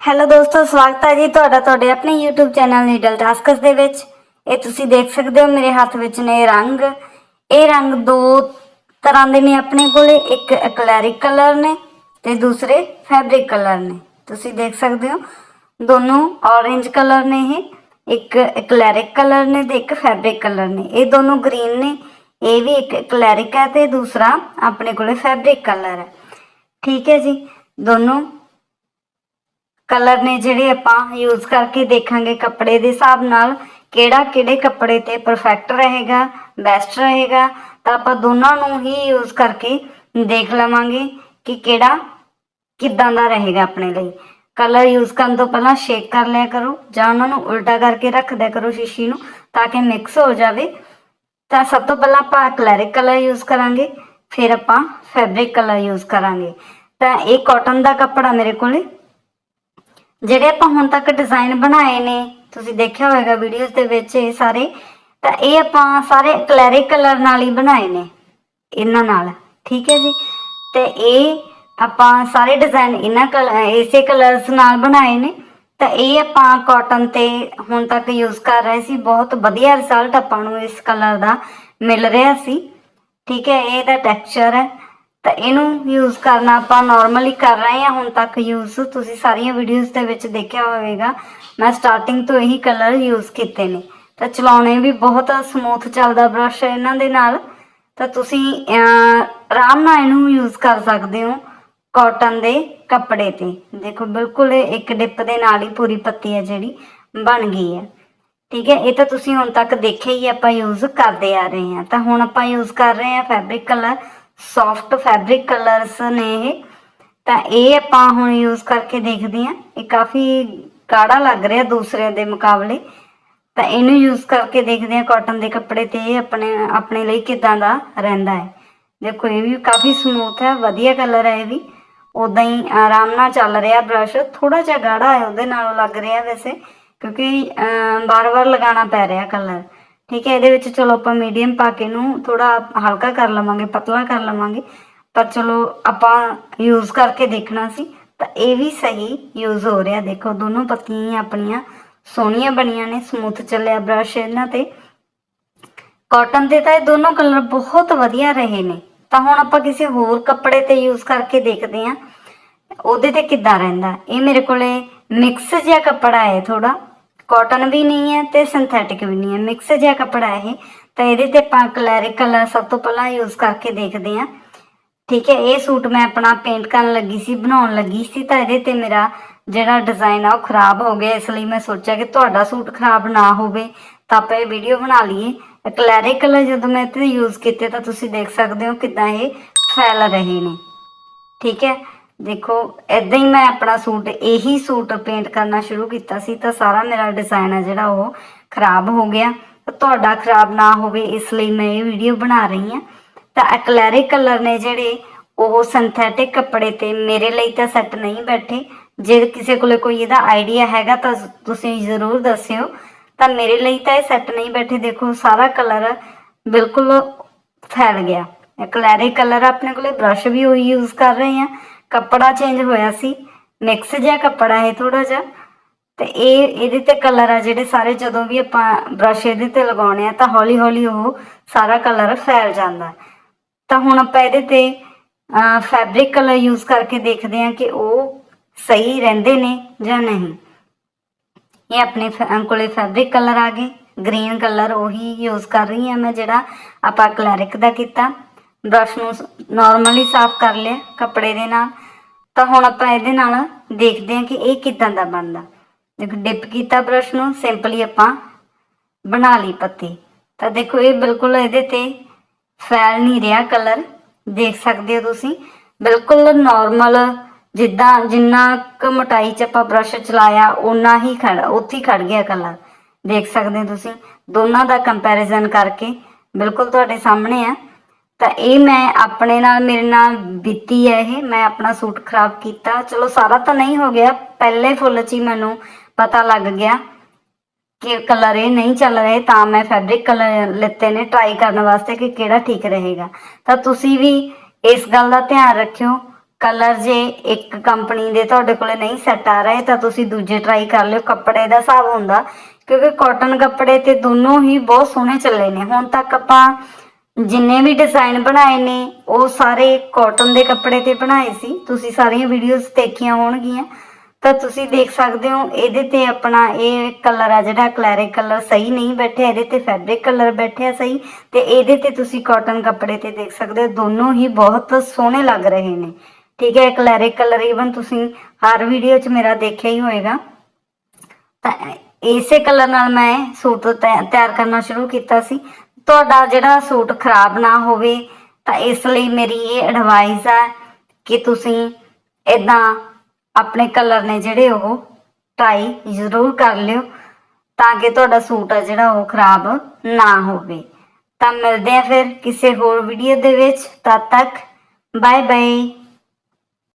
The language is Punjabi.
ਹੈਲੋ ਦੋਸਤੋ, ਸਵਾਗਤ ਹੈ ਜੀ ਤੁਹਾਡਾ ਤੁਹਾਡੇ ਆਪਣੇ YouTube ਚੈਨਲ ਨੀਡਲ ਟਾਸਕਸ ਦੇ ਵਿੱਚ। ਇਹ ਤੁਸੀਂ ਦੇਖ ਸਕਦੇ ਹੋ ਮੇਰੇ ਹੱਥ ਵਿੱਚ ਨੇ ਰੰਗ। ਇਹ ਰੰਗ ਦੋ ਤਰ੍ਹਾਂ ਦੇ ਨੇ ਆਪਣੇ ਕੋਲੇ, ਇੱਕ ਐਕਲੈਰਿਕ ਕਲਰ ਨੇ ਤੇ ਦੂਸਰੇ ਫੈਬਰਿਕ ਕਲਰ ਨੇ। ਤੁਸੀਂ ਦੇਖ ਸਕਦੇ ਹੋ, ਦੋਨੋਂ orange ਕਲਰ ਨੇ ਇਹ, ਇੱਕ ਐਕਲੈਰਿਕ ਕਲਰ ਨੇ ਤੇ ਇੱਕ ਫੈਬਰਿਕ ਕਲਰ ਨੇ। ਇਹ ਦੋਨੋਂ ਗ੍ਰੀਨ ਨੇ, ਇਹ ਵੀ ਇੱਕ ਐਕਲੈਰਿਕ ਹੈ ਤੇ ਦੂਸਰਾ ਆਪਣੇ ਕੋਲੇ ਫੈਬਰਿਕ ਕਲਰ ਹੈ। ਠੀਕ ਹੈ ਜੀ, ਦੋਨੋਂ ਕਲਰ ਨੇ ਜਿਹੜੇ ਆਪਾਂ ਯੂਜ਼ ਕਰਕੇ ਦੇਖਾਂਗੇ ਕੱਪੜੇ ਦੇ ਹਿਸਾਬ ਨਾਲ, ਕਿਹੜਾ ਕਿਹੜੇ ਕੱਪੜੇ ਤੇ ਪਰਫੈਕਟ ਰਹੇਗਾ ਬੈਸਟ ਰਹੇਗਾ, ਤਾਂ ਆਪਾਂ ਦੋਨਾਂ ਨੂੰ ਹੀ ਯੂਜ਼ ਕਰਕੇ ਦੇਖ ਲਵਾਂਗੇ ਕਿ ਕਿਹੜਾ ਕਿੱਦਾਂ ਦਾ ਰਹੇਗਾ ਆਪਣੇ ਲਈ। ਕਲਰ ਯੂਜ਼ ਕਰਨ ਤੋਂ ਪਹਿਲਾਂ ਸ਼ੇਕ ਕਰ ਲਿਆ ਕਰੋ, ਜਾਂ ਉਹਨਾਂ ਨੂੰ ਉਲਟਾ ਕਰਕੇ ਰੱਖ ਦਿਆ ਕਰੋ ਸ਼ੀਸ਼ੀ ਨੂੰ, ਤਾਂ ਕਿ ਮਿਕਸ ਹੋ ਜਾਵੇ। ਤਾਂ ਸਭ ਤੋਂ ਪਹਿਲਾਂ ਆਪਾਂ ਐਕਲੈਰਿਕ ਕਲਰ ਯੂਜ਼ ਕਰਾਂਗੇ, ਫਿਰ ਆਪਾਂ ਫੈਬਰਿਕ ਕਲਰ ਯੂਜ਼ ਕਰਾਂਗੇ। ਤਾਂ ਇਹ ਕਾਟਨ ਦਾ ਕੱਪੜਾ ਮੇਰੇ ਕੋਲੇ ਜਿਹੜੇ ਆਪਾਂ ਹੁਣ ਤੱਕ ਡਿਜ਼ਾਈਨ ਬਣਾਏ ਨੇ, ਤੁਸੀਂ ਦੇਖਿਆ ਹੋਵੇਗਾ ਵੀਡੀਓਜ਼ ਦੇ ਵਿੱਚ ਇਹ ਸਾਰੇ, ਤਾਂ ਇਹ ਆਪਾਂ ਸਾਰੇ ਕਲੈਰਿਕ ਕਲਰ ਨਾਲ ਹੀ ਬਣਾਏ ਨੇ, ਇਹਨਾਂ ਨਾਲ, ਠੀਕ ਹੈ ਜੀ? ਤੇ ਇਹ ਆਪਾਂ ਸਾਰੇ ਡਿਜ਼ਾਈਨ ਇਹਨਾਂ ਕਲ ਇਸੇ ਕਲਰਸ ਨਾਲ ਬਣਾਏ ਨੇ, ਤਾਂ ਇਹ ਆਪਾਂ ਕਾਟਨ ਤੇ ਹੁਣ ਤੱਕ ਯੂਜ਼ ਕਰ ਰਹੇ ਸੀ, ਬਹੁਤ ਵਧੀਆ ਰਿਜ਼ਲਟ ਆਪਾਂ ਨੂੰ ਇਸ ਕਲਰ ਦਾ ਮਿਲ ਰਿਹਾ ਸੀ, ਠੀਕ ਹੈ? ਇਹਦਾ ਟੈਕਸਚਰ ਹੈ ਤਾਂ ਇਹਨੂੰ ਯੂਜ਼ ਕਰਨਾ ਆਪਾਂ ਨਾਰਮਲੀ ਕਰ ਰਹੇ ਹਾਂ, ਹੁਣ ਤੱਕ ਯੂਜ਼ ਤੁਸੀਂ ਸਾਰੀਆਂ ਵੀਡੀਓਜ਼ ਦੇ ਵਿੱਚ ਦੇਖਿਆ ਹੋਵੇਗਾ। ਮੈਂ ਸਟਾਰਟਿੰਗ ਤੋਂ ਇਹੀ ਕਲਰ ਯੂਜ਼ ਕੀਤੇ ਨੇ। ਤਾਂ ਚਲਾਉਣੇ ਵੀ ਬਹੁਤ ਸਮੂਥ ਚੱਲਦਾ ਬ੍ਰਸ਼ ਇਹਨਾਂ ਦੇ ਨਾਲ। ਤਾਂ ਤੁਸੀਂ ਆਰਾਮ ਨਾਲ ਇਹਨੂੰ ਯੂਜ਼ ਕਰ ਸਕਦੇ ਹੋ ਕਾਟਨ ਦੇ ਕੱਪੜੇ ਤੇ। ਦੇਖੋ, ਬਿਲਕੁਲ ਇੱਕ ਡਿਪ ਦੇ ਨਾਲ ਹੀ ਪੂਰੀ ਪੱਤੀ ਹੈ ਜਿਹੜੀ, ਬਣ ਗਈ ਹੈ। ਠੀਕ ਹੈ, ਇਹ ਤਾਂ ਤੁਸੀਂ ਹੁਣ ਤੱਕ ਦੇਖਿਆ ਹੀ ਆਪਾਂ ਯੂਜ਼ ਕਰਦੇ ਆ ਰਹੇ ਹਾਂ। ਤਾਂ ਹੁਣ ਆਪਾਂ ਯੂਜ਼ ਕਰ ਰਹੇ ਹਾਂ fabric colour soft fabric colours ਨੇ ਇਹ। ਤਾਂ ਇਹ ਆਪਾਂ ਹੁਣ ਯੂਜ਼ ਕਰਕੇ ਦੇਖਦੇ ਹਾਂ। ਇਹ ਕਾਫੀ ਗਾੜਾ ਲੱਗ ਰਿਹਾ ਦੂਸਰਿਆਂ ਦੇ ਮੁਕਾਬਲੇ। ਤਾਂ ਇਹਨੂੰ ਯੂਜ਼ ਕਰਕੇ ਦੇਖਦੇ ਹਾਂ ਕਾਟਨ ਦੇ ਕੱਪੜੇ ਤੇ ਇਹ ਆਪਣੇ ਆਪਣੇ ਲਈ ਕਿਦਾਂ ਦਾ ਰਹਿੰਦਾ ਹੈ। ਦੇਖੋ, ਇਹ ਵੀ ਕਾਫੀ ਸਮੂਥ ਹੈ, ਵਧੀਆ ਕਲਰ ਹੈ ਇਹ ਵੀ। ਉਦਾਂ ਹੀ ਆਰਾਮ ਨਾਲ ਚੱਲ ਰਿਹਾ ਬ੍ਰਸ਼ ਥੋੜਾ ਜਿਹਾ ਗਾੜਾ ਹੈ, ਉਹਦੇ ਨਾਲੋਂ ਲੱਗ ਰਿਹਾ ਵੈਸੇ। ਕਿਉਂਕਿ ਬਾਰ-ਬਾਰ ਲਗਾਉਣਾ ਪੈ ਰਿਹਾ ਕਲਰ ਠੀਕ ਹੈ, ਇਹਦੇ ਵਿੱਚ ਚਲੋ ਆਪਾਂ ਮੀਡੀਅਮ ਪਾ ਕੇ ਨੂੰ ਥੋੜਾ ਹਲਕਾ ਕਰ ਲਵਾਂਗੇ, ਪਤਲਾ ਕਰ ਲਵਾਂਗੇ। ਪਰ ਚਲੋ ਆਪਾਂ ਯੂਜ਼ ਕਰਕੇ ਦੇਖਣਾ ਸੀ, ਤਾਂ ਇਹ ਵੀ ਸਹੀ ਯੂਜ਼ ਹੋ ਰਿਹਾ। ਦੇਖੋ, ਦੋਨੋਂ ਪੱਤੀਆਂ ਆਪਣੀਆਂ ਸੋਹਣੀਆਂ ਬਣੀਆਂ ਨੇ ਸਮੂਥ ਚੱਲਿਆ ਬ੍ਰਸ਼ ਇਹਨਾਂ ਤੇ। ਕਾਟਨ ਦੇ ਤਾਂ ਇਹ ਦੋਨੋਂ ਕਲਰ ਬਹੁਤ ਵਧੀਆ ਰਹੇ ਨੇ। ਤਾਂ ਹੁਣ ਆਪਾਂ ਕਿਸੇ ਹੋਰ ਕੱਪੜੇ ਤੇ ਯੂਜ਼ ਕਰਕੇ ਦੇਖਦੇ ਹਾਂ। ਉਹਦੇ ਤੇ ਕਿੱਦਾਂ ਰਹਿੰਦਾ? ਇਹ ਮੇਰੇ ਕੋਲੇ ਮਿਕਸ ਜਿਹਾ ਕੱਪੜਾ ਹੈ ਥੋੜਾ ਕਾਟਨ ਵੀ ਨਹੀਂ ਹੈ ਤੇ ਸਿੰਥੈਟਿਕ ਵੀ ਨਹੀਂ ਹੈ। ਮਿਕਸ ਜਿਹਾ ਕੱਪੜਾ ਇਹ। ਤਾਂ ਇਹਦੇ ਤੇ ਆਪਾਂ ਕਲੈਰਿਕ ਕਲਰ ਸਭ ਤੋਂ ਪਹਿਲਾਂ ਯੂਜ਼ ਕਰਕੇ ਦੇਖਦੇ ਹਾਂ। ਠੀਕ ਹੈ, ਇਹ ਸੂਟ ਮੈਂ ਆਪਣਾ ਪੇਂਟ ਕਰਨ ਲੱਗੀ ਸੀ, ਬਣਾਉਣ ਲੱਗੀ ਸੀ। ਤਾਂ ਇਹਦੇ ਤੇ ਮੇਰਾ ਜਿਹੜਾ ਡਿਜ਼ਾਈਨ ਆ ਉਹ ਖਰਾਬ ਹੋ ਗਿਆ। ਇਸ ਲਈ ਮੈਂ ਸੋਚਿਆ ਕਿ ਤੁਹਾਡਾ ਸੂਟ ਖਰਾਬ ਨਾ ਹੋਵੇ। ਤਾਂ ਆਪਾਂ ਇਹ ਵੀਡੀਓ ਬਣਾ ਲਈਏ। ਕਲੈਰਿਕ ਕਲਰ ਜਦੋਂ ਮੈਂ ਇੱਥੇ ਯੂਜ਼ ਕੀਤੇ ਤਾਂ ਤੁਸੀਂ ਦੇਖ ਸਕਦੇ ਹੋ ਕਿਦਾਂ ਇਹ ਫੈਲ ਰਹੇ ਨੇ। ਠੀਕ ਹੈ ਦੇਖੋ ਇਦਾਂ ਹੀ ਮੈਂ ਆਪਣਾ ਸੂਟ, ਇਹੀ ਸੂਟ ਪੇਂਟ ਕਰਨਾ ਸ਼ੁਰੂ ਕੀਤਾ ਸੀ ਤਾਂ ਸਾਰਾ ਮੇਰਾ ਡਿਜ਼ਾਈਨ ਹੈ ਜਿਹੜਾ ਉਹ ਖਰਾਬ ਹੋ ਗਿਆ। ਤੁਹਾਡਾ ਖਰਾਬ ਨਾ ਹੋਵੇ, ਇਸ ਲਈ ਮੈਂ ਇਹ ਵੀਡੀਓ ਬਣਾ ਰਹੀ ਹਾਂ। ਤਾਂ ਐਕਲੈਰਿਕ ਕਲਰ ਨੇ ਜਿਹੜੇ ਉਹ ਸਿੰਥੈਟਿਕ ਕੱਪੜੇ ਤੇ ਮੇਰੇ ਲਈ ਤਾਂ ਸੈੱਟ ਨਹੀਂ ਬੈਠੇ। ਜੇ ਕਿਸੇ ਕੋਲੇ ਕੋਈ ਇਹਦਾ ਆਈਡੀਆ ਹੈਗਾ ਤਾਂ ਤੁਸੀਂ ਜ਼ਰੂਰ ਦੱਸਿਓ। ਤਾਂ ਮੇਰੇ ਲਈ ਤਾਂ ਇਹ ਸੈੱਟ ਨਹੀਂ ਬੈਠੇ। ਦੇਖੋ, ਸਾਰਾ ਕਲਰ ਬਿਲਕੁਲ ਫੈਲ ਗਿਆ। ਐਕਲੈਰਿਕ ਕਲਰ ਆਪਣੇ ਕੋਲੇ ਬ੍ਰਸ਼ ਵੀ ਉਹੀ ਯੂਜ਼ ਕਰ ਰਹੇ ਆ ਕੱਪੜਾ ਚੇਂਜ ਹੋਇਆ ਸੀ। ਮਿਕਸ ਜਿਹਾ ਕੱਪੜਾ ਹੈ ਥੋੜਾ ਜਿਹਾ। ਤੇ ਇਹ, ਇਹਦੇ ਤੇ ਕਲਰ ਆ ਜਿਹੜੇ ਸਾਰੇ ਜਦੋਂ ਵੀ ਆਪਾਂ ਬ੍ਰਸ਼ ਇਹਦੇ ਤੇ ਲਗਾਉਣੇ ਆ, ਤਾਂ ਹੌਲੀ ਹੌਲੀ ਉਹ ਸਾਰਾ ਕਲਰ ਫੈਲ ਜਾਂਦਾ ਤਾਂ ਹੁਣ ਆਪਾਂ ਇਹਦੇ ਤੇ ਫੈਬਰਿਕ ਕਲਰ ਯੂਜ਼ ਕਰਕੇ ਦੇਖਦੇ ਹਾਂ ਕਿ ਉਹ ਸਹੀ ਰਹਿੰਦੇ ਨੇ ਜਾਂ ਨਹੀਂ। ਇਹ ਆਪਣੇ ਕੋਲੇ ਫੈਬਰਿਕ ਕਲਰ ਆ ਗਏ। ਗ੍ਰੀਨ ਕਲਰ ਉਹੀ ਯੂਜ਼ ਕਰ ਰਹੀ ਹਾਂ ਮੈਂ ਜਿਹੜਾ ਆਪਾਂ ਕਲੈਰਿਕ ਦਾ ਕੀਤਾ। ਬ੍ਰਸ਼ ਨੂੰ ਨਾਰਮਲੀ ਸਾਫ਼ ਕਰ ਲਿਆ ਕੱਪੜੇ ਦੇ ਨਾਲ। ਤਾਂ ਹੁਣ ਆਪਾਂ ਇਹਦੇ ਨਾਲ ਦੇਖਦੇ ਹਾਂ ਕਿ ਇਹ ਕਿਦਾਂ ਦਾ ਬਣਦਾ। ਦੇਖੋ ਡਿਪ ਕੀਤਾ ਬ੍ਰਸ਼ ਨੂੰ ਸਿੰਪਲੀ ਆਪਾਂ ਬਣਾ ਲਈ ਪੱਤੀ। ਤਾਂ ਦੇਖੋ, ਇਹ ਬਿਲਕੁਲ ਇਹਦੇ ਤੇ ਫੈਲ ਨਹੀਂ ਰਿਹਾ ਕਲਰ ਦੇਖ ਸਕਦੇ ਹੋ ਤੁਸੀਂ। ਬਿਲਕੁਲ ਨਾਰਮਲ ਜਿੱਦਾਂ ਜਿੰਨਾ ਕੁ ਮੋਟਾਈ ਚ ਆਪਾਂ ਬ੍ਰਸ਼ ਚਲਾਇਆ, ਓਨਾ ਹੀ ਖੜ ਉੱਥੇ ਹੀ ਖੜ ਗਿਆ ਕਲਰ ਦੇਖ ਸਕਦੇ ਹੋ ਤੁਸੀਂ। ਦੋਨਾਂ ਦਾ ਕੰਪੈਰੀਜ਼ਨ ਕਰਕੇ ਬਿਲਕੁਲ ਤੁਹਾਡੇ ਸਾਹਮਣੇ ਆ। ਤਾਂ ਇਹ ਮੈਂ ਆਪਣੇ ਨਾਲ, ਮੇਰੇ ਨਾਲ ਬੀਤੀ ਹੈ ਇਹ। ਮੈਂ ਆਪਣਾ ਸੂਟ ਖਰਾਬ ਕੀਤਾ। ਚਲੋ, ਸਾਰਾ ਤਾਂ ਨਹੀਂ ਹੋ ਗਿਆ। ਪਹਿਲੇ ਫੁੱਲ 'ਚ ਹੀ ਮੈਨੂੰ ਪਤਾ ਲੱਗ ਗਿਆ ਕਿ ਕਲਰ ਇਹ ਨਹੀਂ ਚੱਲ ਰਹੇ। ਤਾਂ ਮੈਂ ਫੈਬਰਿਕ ਕਲਰ ਲਿੱਤੇ ਨੇ ਟਰਾਈ ਕਰਨ ਵਾਸਤੇ ਕਿ ਕਿਹੜਾ ਠੀਕ ਰਹੇਗਾ। ਤਾਂ ਤੁਸੀਂ ਵੀ ਇਸ ਗੱਲ ਦਾ ਧਿਆਨ ਰੱਖਿਓ। ਕਲਰ ਜੇ ਇੱਕ ਕੰਪਨੀ ਦੇ ਤੁਹਾਡੇ ਕੋਲੇ ਨਹੀਂ ਸੈੱਟ ਆ ਰਹੇ, ਤਾਂ ਤੁਸੀਂ ਦੂਜੇ ਟਰਾਈ ਕਰ ਲਿਓ। ਕੱਪੜੇ ਦਾ ਹਿਸਾਬ ਹੁੰਦਾ, ਕਿਉਂਕਿ ਕਾਟਨ ਕੱਪੜੇ ਤੇ ਦੋਨੋਂ ਹੀ ਬਹੁਤ ਸੋਹਣੇ ਚੱਲੇ ਨੇ। ਹੁਣ ਤੱਕ ਆਪਾਂ ਜਿੰਨੇ ਵੀ ਡਿਜ਼ਾਈਨ ਬਣਾਏ ਨੇ, ਉਹ ਸਾਰੇ ਕਾਟਨ ਦੇ ਕੱਪੜੇ ਤੇ ਬਣਾਏ ਸੀ। ਤੁਸੀਂ ਸਾਰੀਆਂ ਵੀਡੀਓਜ਼ ਦੇਖੀਆਂ ਹੋਣਗੀਆਂ। ਤਾਂ ਤੁਸੀਂ ਦੇਖ ਸਕਦੇ ਹੋ, ਇਹਦੇ ਤੇ ਆਪਣਾ ਇਹ ਕਲਰ ਆ ਜਿਹੜਾ ਕਲੈਰਿਕ ਕਲਰ ਸਹੀ ਨਹੀਂ ਬੈਠਿਆ, ਇਹਦੇ ਤੇ ਫੈਬਰਿਕ ਕਲਰ ਬੈਠਿਆ ਸਹੀ। ਤੇ ਇਹਦੇ ਤੇ ਤੁਸੀਂ ਕਾਟਨ ਕੱਪੜੇ ਤੇ ਦੇਖ ਸਕਦੇ ਹੋ, ਦੋਨੋਂ ਹੀ ਬਹੁਤ ਸੋਹਣੇ ਲੱਗ ਰਹੇ ਨੇ। ਠੀਕ ਹੈ ਕਲੈਰਿਕ ਕਲਰ ਈਵਨ ਤੁਸੀਂ ਹਰ ਵੀਡੀਓ 'ਚ ਮੇਰਾ ਦੇਖਿਆ ਹੀ ਹੋਏਗਾ। ਤਾਂ ਇਸੇ ਕਲਰ ਨਾਲ ਮੈਂ ਸੂਟ ਤਿਆਰ ਕਰਨਾ ਸ਼ੁਰੂ ਕੀਤਾ ਸੀ। ਤੁਹਾਡਾ ਜਿਹੜਾ ਸੂਟ ਖਰਾਬ ਨਾ ਹੋਵੇ, ਤਾਂ ਇਸ ਲਈ ਮੇਰੀ ਇਹ ਐਡਵਾਈਸ ਹੈ ਕਿ ਤੁਸੀਂ ਇਦਾਂ ਆਪਣੇ ਕਲਰ ਨੇ ਜਿਹੜੇ ਉਹ ਟਰਾਈ ਜ਼ਰੂਰ ਕਰ ਲਿਓ, ਤਾਂ ਕਿ ਤੁਹਾਡਾ ਸੂਟ ਆ ਜਿਹੜਾ ਉਹ ਖਰਾਬ ਨਾ ਹੋਵੇ। ਤਾਂ ਮਿਲਦੇ ਆ ਫਿਰ ਕਿਸੇ ਹੋਰ ਵੀਡੀਓ ਦੇ ਵਿੱਚ, ਤਦ ਤੱਕ ਬਾਏ ਬਾਏ